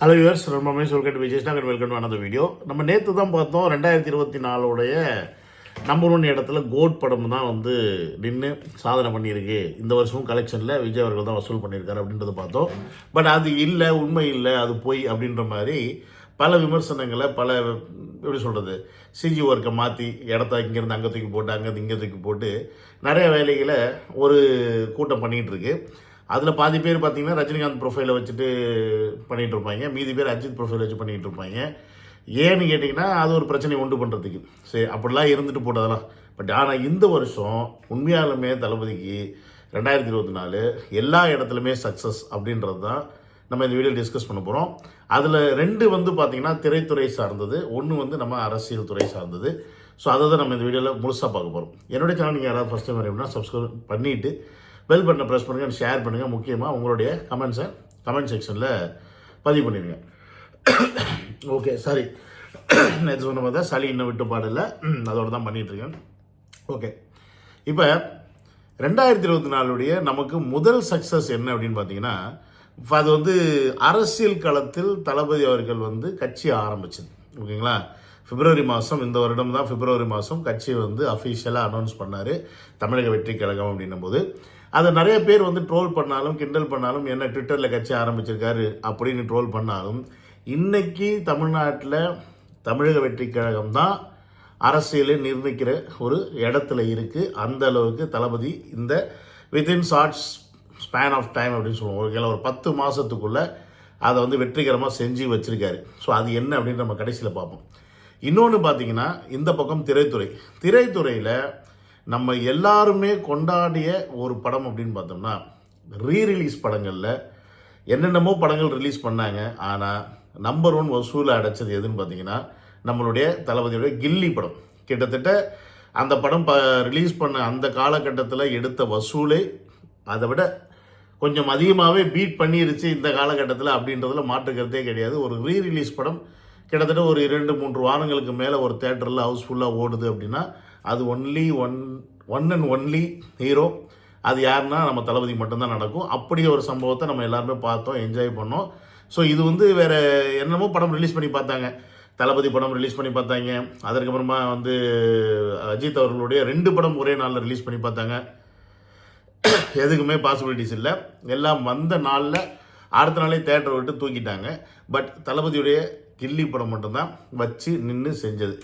Hello யூவர்ஸ் ரொம்ப மணி சொல்கட் விஜய் வெல்கம் டு வீடியோ நம்ம நேற்று தான் பார்த்தோம். ரெண்டாயிரத்தி இருபத்தி நாலோடைய நம்பர் ஒன் இடத்துல கோட் படம் தான் வந்து நின்று சாதனை பண்ணியிருக்கு. இந்த வருஷமும் கலெக்ஷனில் விஜய் அவர்கள் தான் வசூல் பண்ணியிருக்காரு அப்படின்றத பார்த்தோம். பட் அது இல்லை உண்மை இல்லை அது பொய் அப்படின்ற மாதிரி பல விமர்சனங்களை பல எப்படி சொல்கிறது சிஜி ஒர்க்கை மாற்றி இடத்த இங்கேருந்து அங்கே தூக்கி போட்டு அங்கேருந்து இங்கே தூக்கி போட்டு நிறைய வேலைகளை ஒரு கூட்டம் பண்ணிகிட்டு இருக்குது அதில் பாதி பேர் பார்த்தீங்கன்னா ரஜினிகாந்த் ப்ரொஃபைலை வச்சுட்டு பண்ணிகிட்டு இருப்பாங்க மீதி பேர் அஜித் ப்ரொஃபைல் வச்சு பண்ணிகிட்டு இருப்பாங்க ஏன்னு கேட்டிங்கன்னா அது ஒரு பிரச்சனையை உண்டு பண்ணுறதுக்கு சரி அப்படிலாம் இருந்துட்டு போட்டதெல்லாம் பட் ஆனால் இந்த வருஷம் உண்மையாலுமே தளபதிக்கு ரெண்டாயிரத்தி இருபத்தி நாலு எல்லா இடத்துலையுமே சக்ஸஸ் அப்படின்றது தான் நம்ம இந்த வீடியோ டிஸ்கஸ் பண்ண போகிறோம் அதில் ரெண்டு வந்து பார்த்திங்கன்னா திரைத்துறை சார்ந்தது. ஒன்று வந்து நம்ம அரசியல் துறை சார்ந்தது. ஸோ அதை தான் நம்ம இந்த வீடியோவில் முழுசாக பார்க்க போகிறோம் என்னுடைய சேனல் நீங்கள் யாராவது ஃபஸ்ட் டைம் வரீங்கன்னா சப்ஸ்கிரைப் பண்ணிவிட்டு பெல் பட்டனை ப்ரெஸ் பண்ணுங்கள் ஷேர் பண்ணுங்கள் முக்கியமாக உங்களுடைய கமெண்ட்ஸை கமெண்ட் செக்ஷனில் பதிவு பண்ணிடுங்க. ஓகே சாரி நேற்று சொன்ன மாதிரி தான் சளி இன்னும் விட்டு பாடில்லை அதோடு தான் பண்ணிகிட்ருக்கேன் ஓகே இப்போ ரெண்டாயிரத்தி இருபத்தி நாலுடைய நமக்கு முதல் சக்ஸஸ் என்ன அப்படின்னு பார்த்தீங்கன்னா அது வந்து அரசியல் களத்தில் தளபதி அவர்கள் வந்து கட்சி ஆரம்பிச்சது. ஓகேங்களா? பிப்ரவரி மாதம் இந்த வருடம் தான் பிப்ரவரி மாதம் கட்சியை வந்து அஃபீஷியலாக அனௌன்ஸ் பண்ணார் தமிழக வெற்றி கழகம் அப்படின்னும் போது அதை நிறைய பேர் வந்து ட்ரோல் பண்ணாலும் கிண்டல் பண்ணாலும் என்ன ட்விட்டரில் கட்சி ஆரம்பிச்சிருக்காரு அப்படின்னு ட்ரோல் பண்ணாலும் இன்றைக்கி தமிழ்நாட்டில் தமிழக வெற்றி கழகம் தான் அரசியலை நிர்ணயிக்கிற ஒரு இடத்துல இருக்குது அந்த அளவுக்கு தளபதி இந்த within shorts span of time அப்படின்னு சொல்லுவோம். ஒரு பத்து மாதத்துக்குள்ளே அதை வந்து வெற்றிகரமாக செஞ்சு வச்சுருக்காரு. ஸோ அது என்ன அப்படின்னு நம்ம கடைசியில் பார்ப்போம். இன்னொன்று பார்த்தீங்கன்னா இந்த பக்கம் திரைத்துறை. திரைத்துறையில் நம்ம எல்லாருமே கொண்டாடிய ஒரு படம் அப்படின்னு பார்த்தோம்னா ரீ ரிலீஸ் படங்களில் என்னென்னமோ படங்கள் ரிலீஸ் பண்ணாங்க. ஆனால் நம்பர் ஒன் வசூலை அடைச்சது எதுன்னு பார்த்தீங்கன்னா நம்மளுடைய தளபதியுடைய கில்லி படம். கிட்டத்தட்ட அந்த படம் ப ரிலீஸ் பண்ண அந்த காலகட்டத்தில் எடுத்த வசூலே அதை விட கொஞ்சம் அதிகமாகவே பீட் பண்ணிருச்சு இந்த காலகட்டத்தில் அப்படின்றதுல மாற்றுக்கிறதே கிடையாது. ஒரு ரீ ரிலீஸ் படம் கிட்டத்தட்ட ஒரு இரண்டு மூன்று வாரங்களுக்கு மேலே ஒரு தேட்டரில் ஹவுஸ்ஃபுல்லாக ஓடுது அப்படின்னா அது only one one and only hero அது யாருன்னா நம்ம தளபதி மட்டும்தான் நடக்கும். அப்படி ஒரு சம்பவத்தை நம்ம எல்லாருமே பார்த்தோம் என்ஜாய் பண்ணோம். ஸோ இது வந்து வேறு என்னமோ படம் ரிலீஸ் பண்ணி பார்த்தாங்க. தளபதி படம் ரிலீஸ் பண்ணி பார்த்தாங்க. அதற்கப்புறமா வந்து அஜித் அவர்களுடைய ரெண்டு படம் ஒரே நாளில் ரிலீஸ் பண்ணி பார்த்தாங்க. எதுக்குமே பாசிபிலிட்டிஸ் இல்லை. எல்லாம் வந்த நாளில் அடுத்த நாளே தேட்டரை விட்டு தூக்கிட்டாங்க. பட் தளபதியுடைய கில்லி படம் மட்டும்தான் வச்சு நின்று செஞ்சது.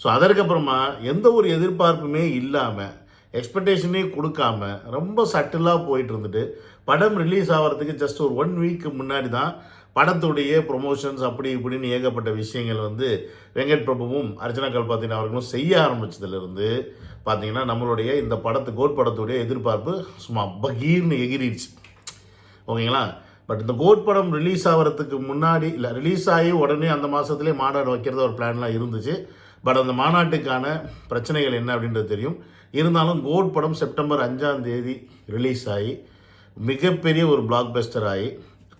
ஸோ அதற்கப்புறமா எந்த ஒரு எதிர்பார்ப்புமே இல்லாமல் எக்ஸ்பெக்டேஷனே கொடுக்காம ரொம்ப சட்டிலாக போயிட்டு இருந்துட்டு படம் ரிலீஸ் ஆகிறதுக்கு ஜஸ்ட் ஒரு ஒன் வீக்கு முன்னாடி தான் படத்துடைய ப்ரொமோஷன்ஸ் அப்படி இப்படின்னு ஏகப்பட்ட விஷயங்கள் வந்து வெங்கட் பிரபுவும் அர்ச்சனா கல்பாத்தின் அவர்களும் செய்ய ஆரம்பித்ததுலேருந்து பார்த்தீங்கன்னா நம்மளுடைய இந்த படத்து கோட் படத்துடைய எதிர்பார்ப்பு சும்மா பகீர்னு எகிரிடுச்சு. ஓகேங்களா? பட் இந்த கோட் படம் ரிலீஸ் ஆகிறதுக்கு முன்னாடி இல்லை ரிலீஸ் ஆகி உடனே அந்த மாதத்துலேயே மாநாடு வைக்கிறத ஒரு பிளான்லாம் இருந்துச்சு. பட் அந்த மாநாட்டுக்கான பிரச்சனைகள் என்ன அப்படின்றது தெரியும். இருந்தாலும் கோட் படம் செப்டம்பர் அஞ்சாம் தேதி ரிலீஸ் ஆகி மிகப்பெரிய ஒரு பிளாக் பஸ்டர் ஆகி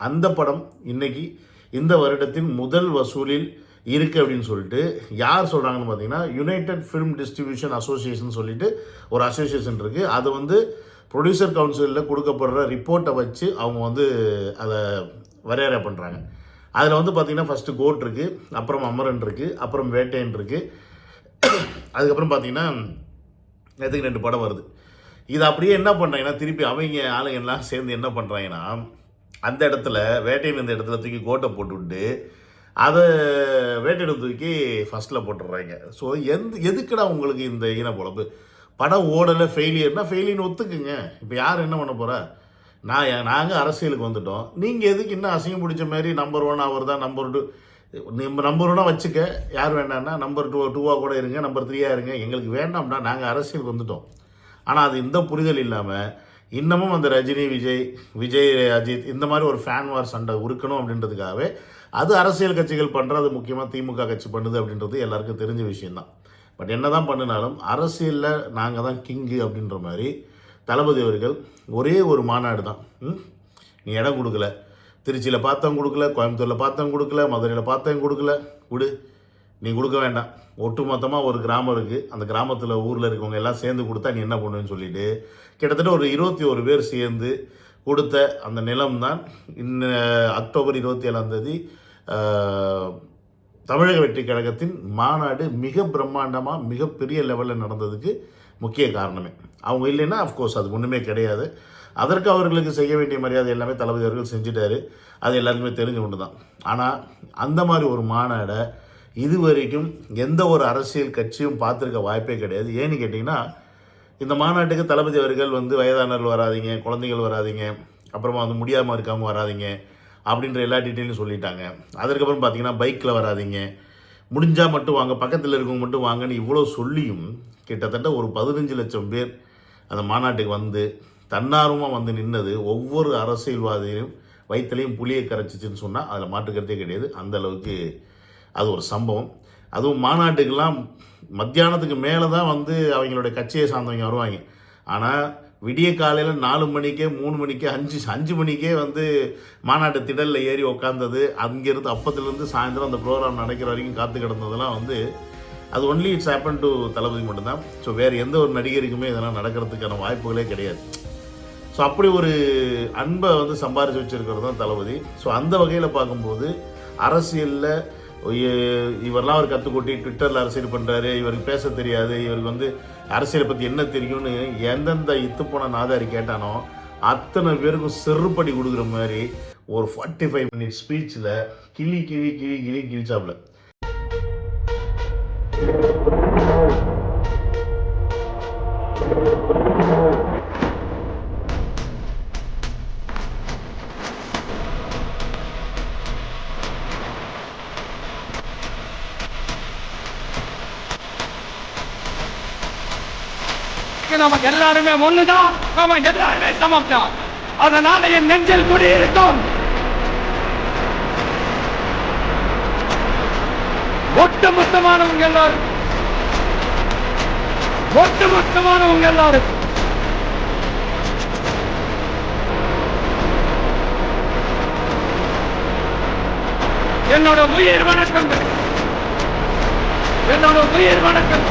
அந்த படம் இன்னைக்கு இந்த வருடத்தின் முதல் வசூலில் இருக்குது அப்படின்னு சொல்லிட்டு யார் சொல்கிறாங்கன்னு பார்த்தீங்கன்னா யுனைடெட் ஃபிலிம் டிஸ்ட்ரிபியூஷன் அசோசியேஷன் சொல்லிட்டு ஒரு அசோசியேஷன் இருக்குது அது வந்து ப்ரொடியூசர் கவுன்சிலில் கொடுக்கப்படுற ரிப்போர்ட்டை வச்சு அவங்க வந்து அதை வரையறை பண்ணுறாங்க அதில் வந்து பார்த்தீங்கன்னா ஃபஸ்ட்டு கோட் இருக்குது அப்புறம் அமரன் இருக்குது அப்புறம் வேட்டையன் இருக்குது அதுக்கப்புறம் பார்த்தீங்கன்னா நேற்றுக்கு ரெண்டு படம் வருது. இது அப்படியே என்ன பண்ணுறாங்கன்னா திருப்பி அவங்க ஆளுங்க எல்லாம் சேர்ந்து என்ன பண்ணுறாங்கன்னா அந்த இடத்துல வேட்டையன் இந்த இடத்துல தூக்கி கோட்டை போட்டுவிட்டு அதை வேட்டையிட தூக்கி ஃபஸ்ட்டில் போட்டுடுறாங்க. ஸோ எந்த எதுக்குடா உங்களுக்கு இந்த ஈன பொழப்பு? படம் ஓடலை ஃபெயிலியர்னால் ஃபெயிலியர்னு ஒத்துக்குங்க. இப்போ யார் என்ன பண்ண போகிறா நான் நாங்கள் அரசியலுக்கு வந்துட்டோம். நீங்கள் எதுக்கு இன்னும் அசிங்கம் பிடிச்ச மாதிரி நம்பர் ஒன் அவர் தான் நம்பர் டூ நம்ம நம்பர் ஒன்னாக வச்சுக்க. யார் வேண்டாம்னா நம்பர் டூ டூவாக கூட இருங்க நம்பர் த்ரீயாக இருங்க. எங்களுக்கு வேண்டாம்டா நாங்கள் அரசியலுக்கு வந்துட்டோம். ஆனால் அது இந்த புரிதல் இல்லாமல் இன்னமும் அந்த ரஜினி விஜய் விஜய் அஜித் இந்த மாதிரி ஒரு ஃபேன் வார் சண்டை உருக்கணும் அப்படின்றதுக்காகவே அது அரசியல் கட்சிகள் பண்ணுறது முக்கியமாக திமுக கட்சி பண்ணுது அப்படின்றது எல்லாருக்கும் தெரிஞ்ச விஷயம்தான். பட் என்ன தான் பண்ணினாலும் அரசியலில் நாங்கள் தான் கிங்கு அப்படின்ற மாதிரி தளபதி அவர்கள் ஒரே ஒரு மாநாடு தான். நீ இடம் கொடுக்கல. திருச்சியில் பார்த்தவங்க கொடுக்கல கோயம்புத்தூரில் பார்த்தவங்க கொடுக்கல மதுரையில் பார்த்தவங்க கொடுக்கல. விடு. நீ கொடுக்க வேண்டாம். ஒட்டுமொத்தமாக ஒரு கிராமம் இருக்குது அந்த கிராமத்தில் ஊரில் இருக்கவங்க எல்லாம் சேர்ந்து கொடுத்தா நீ என்ன பண்ணுவேன்னு சொல்லிட்டு கிட்டத்தட்ட ஒரு இருபத்தி ஒரு பேர் சேர்ந்து கொடுத்த அந்த நிலம் தான் இன்ன அக்டோபர் இருபத்தி ஏழாம் தேதி தமிழக வெற்றி கழகத்தின் மாநாடு மிக பிரம்மாண்டமாக மிகப்பெரிய லெவலில் நடந்ததுக்கு முக்கிய காரணமே. அவங்க இல்லைன்னா அஃப்கோர்ஸ் அது ஒன்றுமே கிடையாது. அதற்கு அவர்களுக்கு செய்ய வேண்டிய மரியாதை எல்லாமே தளபதி அவர்கள் செஞ்சுட்டாரு. அது எல்லாருக்குமே தெரிஞ்ச ஒன்று தான் ஆனால் அந்த மாதிரி ஒரு மாநாடை இது வரைக்கும் எந்த ஒரு அரசியல் கட்சியும் பார்த்துருக்க வாய்ப்பே கிடையாது. ஏன்னு கேட்டிங்கன்னா இந்த மாநாட்டுக்கு தளபதி அவர்கள் வந்து வயதானவர்கள் வராதிங்க குழந்தைகள் வராதிங்க அப்புறமா வந்து முடியாமல் இருக்கவங்க வராதிங்க அப்படின்ற எல்லா டீட்டெயிலும் சொல்லிட்டாங்க. அதற்கப்புறம் பார்த்தீங்கன்னா பைக்கில் வராதிங்க முடிஞ்சால் மட்டும் வாங்க பக்கத்தில் இருக்கவங்க மட்டும் வாங்கன்னு இவ்வளோ சொல்லியும் கிட்டத்தட்ட ஒரு பதினஞ்சு லட்சம் பேர் அந்த மாநாட்டுக்கு வந்து தன்னார்வமாக வந்து நின்னது ஒவ்வொரு அரசியல்வாதியும் வயிற்றுலையும் புளியை கரைச்சிச்சுன்னு சொன்னால் அதில் மாற்றுக்கிறதே கிடையாது. அந்த அளவுக்கு அது ஒரு சம்பவம். அதுவும் மாநாட்டுக்கெல்லாம் மத்தியானத்துக்கு மேலே தான் வந்து அவங்களுடைய கட்சியை சார்ந்தவங்க வருவாங்க. ஆனால் விடிய காலையில் நாலு மணிக்கே மூணு மணிக்கே அஞ்சு அஞ்சு மணிக்கே வந்து மாநாட்டு திடலில் ஏறி உக்காந்தது. அங்கேருந்து அப்பத்துலேருந்து சாயந்தரம் அந்த ப்ரோக்ராம் நடக்கிற வரைக்கும் காத்து கிடந்ததெல்லாம் வந்து அது only it's happen to Thalapathy மட்டும்தான். ஸோ வேறு எந்த ஒரு நடிகருக்குமே இதெல்லாம் நடக்கிறதுக்கான வாய்ப்புகளே கிடையாது. ஸோ அப்படி ஒரு அன்பை வந்து சம்பாரித்து வச்சிருக்கிறது தான் தளபதி. ஸோ அந்த வகையில் பார்க்கும்போது அரசியலில் இவரெல்லாம் அவர் கற்றுக்கொட்டி ட்விட்டரில் அரசியல் பண்ணுறாரு இவருக்கு பேச தெரியாது இவருக்கு வந்து அரசியலை பற்றி என்ன தெரியும்னு எந்தெந்த இத்து போன நாதாரி கேட்டானோ அத்தனை பேருக்கும் செருப்படி கொடுக்குற மாதிரி ஒரு ஃபார்ட்டி ஃபைவ் மினிட் ஸ்பீச்சில் கிளி கிளி கிளி கிளி கிழிச்சாப்ல. நம்ம எல்லாருமே ஒண்ணுதான். நம்ம எல்லாருமே சமம் தான் அதனால என் நெஞ்சில் குடியிருக்கும். ஒட்டு மொத்தமானவங்க எல்லாரும். ஒட்டு மொத்தமானவங்க எல்லாரும். என்னோட உயிர் வணக்கம் என்னோட உயிர் வணக்கம்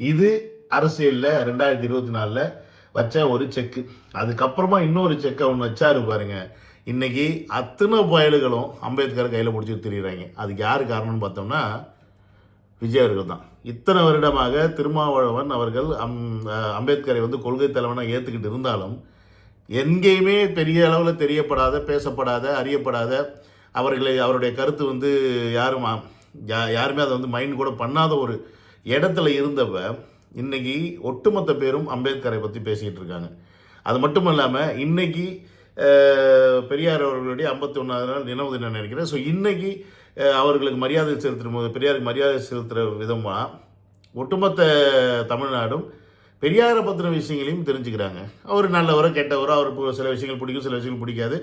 இது அரசியலில் ரெண்டாயிரத்தி இருபத்தி நாலில் வச்ச ஒரு செக்கு அதுக்கப்புறமா இன்னொரு செக்கை ஒன்று வச்சாரு பாருங்க. இன்னைக்கு அத்தனை பயல்களும் அம்பேத்கர் கையில் பிடிச்சி திரியிறாங்க. அதுக்கு யார் காரணம்னு பார்த்தோம்னா விஜய் அவர்கள் தான். இத்தனை வருடமாக திருமாவளவன் அவர்கள் அம் அம்பேத்கரை வந்து கொள்கை தலைவனாக ஏற்றுக்கிட்டு இருந்தாலும் எங்கேயுமே பெரிய அளவில் தெரியப்படாத பேசப்படாத அறியப்படாத அவர்களை அவருடைய கருத்து வந்து யாரும் யா- யாருமே அதை வந்து மைண்ட் கூட பண்ணாத ஒரு இடத்துல இருந்தவ இன்னைக்கு ஒட்டுமொத்த பேரும் அம்பேத்கரை பற்றி பேசிக்கிட்டு இருக்காங்க. அது மட்டும் இல்லாமல் இன்னைக்கு பெரியார் அவர்களுடைய ஐம்பத்தி ஒன்றாவது நாள் நினைவு தினம் நினைக்கிறேன். ஸோ இன்னைக்கு அவர்களுக்கு மரியாதை செலுத்தும் போது பெரியாருக்கு மரியாதை செலுத்துகிற விதமாக ஒட்டுமொத்த தமிழ்நாடும் பெரியாரை பற்றின விஷயங்களையும் தெரிஞ்சுக்கிறாங்க. அவர் நல்லவரோ கெட்டவரோ அவருக்கு சில விஷயங்கள் பிடிக்கும் சில விஷயங்கள் பிடிக்காது.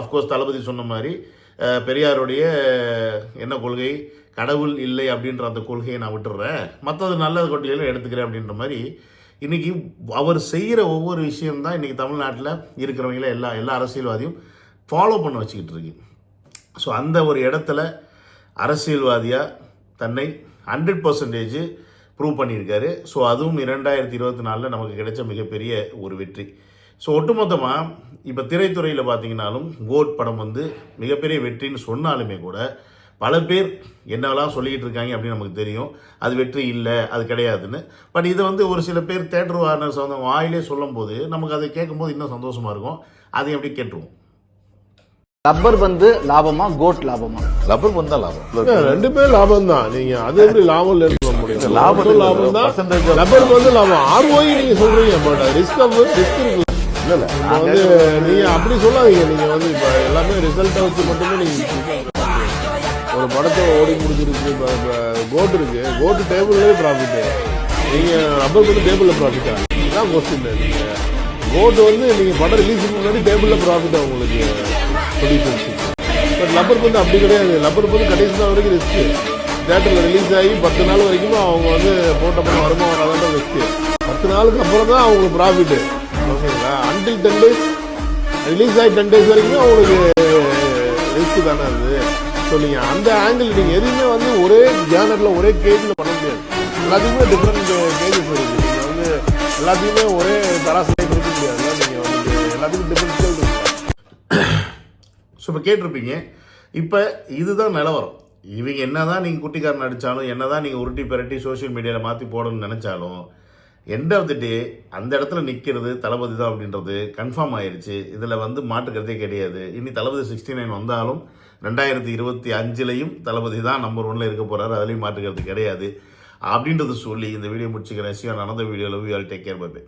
அஃப்கோர்ஸ் தளபதி சொன்ன மாதிரி பெரியாருடைய என்ன கொள்கை? கடவுள் இல்லை அப்படின்ற அந்த கொள்கையை நான் விட்டுறேன். மற்றது நல்ல கொள்கைகளை எடுத்துக்கிறேன் அப்படின்ற மாதிரி இன்னைக்கு அவர் செய்கிற ஒவ்வொரு விஷயம்தான் இன்றைக்கி தமிழ்நாட்டில் இருக்கிறவங்கள எல்லா எல்லா அரசியல்வாதியும் ஃபாலோ பண்ண வச்சுக்கிட்டு இருக்கு. ஸோ அந்த ஒரு இடத்துல அரசியல்வாதியாக தன்னை ஹண்ட்ரட் பர்சன்டேஜ் ப்ரூவ் பண்ணியிருக்காரு. ஸோ அதுவும் இரண்டாயிரத்தி இருபத்தி நாலில் நமக்கு கிடைச்ச மிகப்பெரிய ஒரு வெற்றி. ஸோ ஒட்டுமொத்தமாக இப்போ திரைத்துறையில் பார்த்தீங்கன்னாலும் கோட் படம் வந்து மிகப்பெரிய வெற்றின்னு சொன்னாலுமே கூட பல பேர் என்னெல்லாம் சொல்லிக்கிட்டு இருக்காங்க அப்படின்னு நமக்கு தெரியும். அது வெற்றி இல்லை அது கிடையாதுன்னு. பட் இதை வந்து ஒரு சில பேர் தேட்டர் வார்னர் சொந்த வாயிலே சொல்லும்போது நமக்கு அதை கேட்கும்போது இன்னும் சந்தோஷமாக இருக்கும். அதையும் அப்படியே கேட்டுருவோம். ரப்பர் பந்து லாபமா கோட் லாபமா? ரப்பர் பந்து தான் லாபம் ரெண்டுமே லாபம் தான் நீங்க அது எப்படி லாபம் இல்லைன்னு சொல்ல முடியும்? லாபம் லாபம் தான் ரப்பர் வந்து லாபம். ஆர்ஓஇ நீங்க சொல்றீங்க பட் ரிஸ்க் ரிஸ்க் இருக்குல்ல இல்ல இல்ல. இப்ப வந்து நீங்க அப்படி சொல்லாதீங்க. நீங்க வந்து இப்ப எல்லாமே ரிசல்ட்டை வச்சு மட்டுமே நீங்க சொல்ல முடியாது. ஒரு படத்தை ஓடி முடிச்சிருக்கு. இப்ப இப்ப கோட் இருக்கு. கோட் டேபிள்லயே ப்ராஃபிட் நீங்க ரப்பர் வந்து டேபிள்ல ப்ராஃபிட்டா இதுதான் கொஸ்டின் நீங்க கோட் வந்து நீங்க படம் ரிலீஸுக்கு முன்னாடி டேபிள்ல ப்ராஃபிட் உங்களுக்கு ப்ரொடியூசர்ஸ் பட் லப்பர் வந்து அப்படி கிடையாது. லப்பர் வந்து கடைசி நாள் வரைக்கும் ரிஸ்க் தேட்டரில் ரிலீஸ் ஆகி பத்து நாள் வரைக்கும் அவங்க வந்து போட்ட படம் வருமா வராதான் ரிஸ்க் பத்து நாளுக்கு அப்புறம் தான் அவங்களுக்கு ப்ராஃபிட் ஓகேங்களா அன்டில் டென் டேஸ் ரிலீஸ் ஆகி டென் டேஸ் வரைக்கும் அவங்களுக்கு ரிஸ்க் eh, தானே அது. ஸோ நீங்கள் அந்த ஆங்கிள் நீங்கள் எதுவுமே வந்து ஒரே ஜேனரில் ஒரே கேஜில் பண்ண முடியாது. எல்லாத்துக்குமே டிஃப்ரெண்ட் கேஜஸ் eh, இருக்குது நீங்கள் எல்லாத்தையுமே ஒரே தராசிலே கொடுக்க முடியாது. நீங்கள் வந்து எல்லாத்துக்கும் டிஃப்ரெண்ட் இருக்கு. ஸோ இப்போ கேட்டிருப்பீங்க இப்போ இதுதான் நிலவரம். இவங்க என்னதான் நீங்கள் குட்டிக்காரன் அடித்தாலும் என்ன தான் நீங்கள் உருட்டி பிரட்டி சோஷியல் மீடியாவில் மாற்றி போடணும்னு நினச்சாலும் எண்ட் ஆஃப் தி டே அந்த இடத்துல நிற்கிறது தளபதி தான் அப்படின்றது கன்ஃபார்ம் ஆயிடுச்சு இதில் வந்து மாற்றுக்கிறதே கிடையாது. இனி தளபதி சிக்ஸ்டி நைன் வந்தாலும் ரெண்டாயிரத்தி இருபத்தி அஞ்சுலையும் தளபதி தான் நம்பர் ஒன்ல இருக்க போகிறாரு அதுலேயும் மாற்றுக்கிறது கிடையாது. அப்படின்றத சொல்லி இந்த வீடியோ முடிச்சுக்கிறேன் சிவன் நடந்த வீடியோவில் we all take care bye